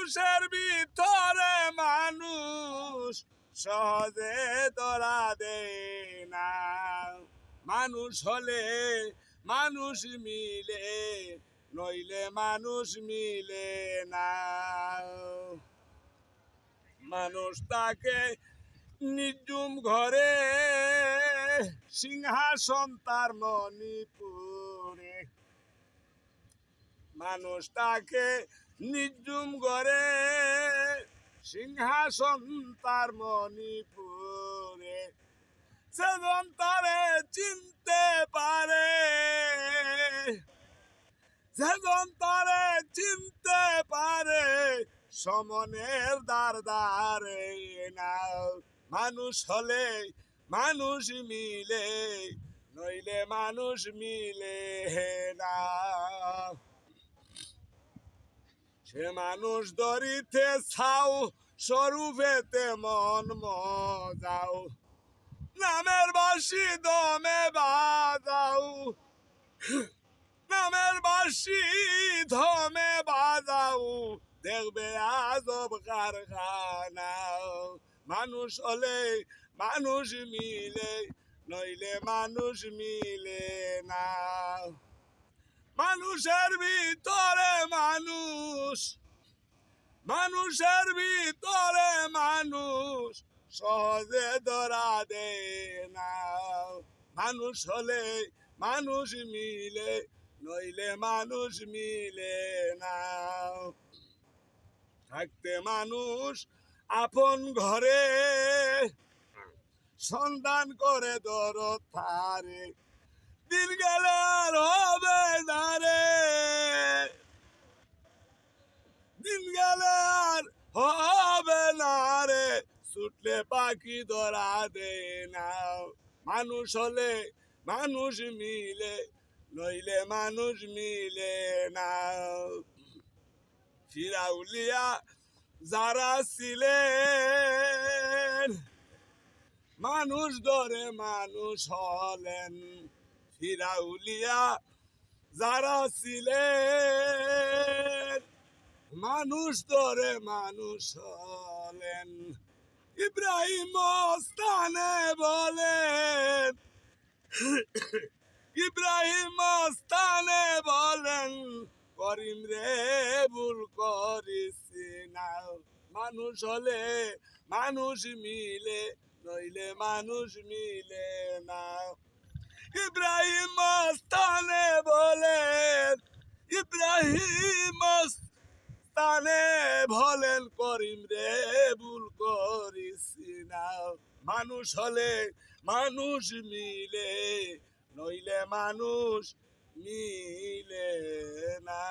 মানুষের ভিতরে মানুষ সহজে ধরা দেয় না। মানুষ হলে মানুষ মিলে, নইলে মানুষ মিলে না। মানুষ তাকে নিজুম ঘরে, সিংহাসন তার মণিপুরে। মানুষ তাকে নিজুম ঘরে সিংহাসন তার মণিপুরে। সেজন তারে চিনতে পারে। সেজন তারে চিনতে পারে, সমনের দ্বার দ্বারে না মানুষ হলে মানুষ মিলে, নইলে মানুষ মিলে না। সে মানুষ দরিতে ছাও স্বরূপেতে মন মজাও। নামের বাসি দমে বাজাও। নামের বাসি ধমে বাজাও। দেখবে আজব কারখানা মানুষ হলে মানুষ মিলে, নইলে মানুষ মিলে না। মানুষের ভিতরে মানুষ। মানুষের ভিতরে মানুষ, সহজে ধরা দে মানুষ হলে মানুষ মিলে, নইলে মানুষ মিলে না। থাকতে মানুষ আপন ঘরে, সন্ধান করে দর থারে দিন গেলে হবে না রে দিন গেলে আর হবে না রে ছুটলে পাখি ধরা দে না। মানুষ হলে মানুষ মিলে, নইলে মানুষ মিলে না। ফিরাউলিয়া যারা ছিলেন, মানুষ ধরে মানুষ হলেন। ফিরাউলিয়া যারা ছিলেন, মানুষ ধরে মানুষ হলেন। ইব্রাহিম স্থানে বলেন ইব্রাহিম স্থানে বলেন করিম রে ভুল করিস না মানুষ হলে মানুষ মিলে নইলে মানুষ মিলে না ইব্রাহিম স্থানে বলেন ইব্রাহিম স্থানে বলেন করিম রে ভুল করিস না মানুষ হলে মানুষ মিলে নইলে মানুষ মিলে না।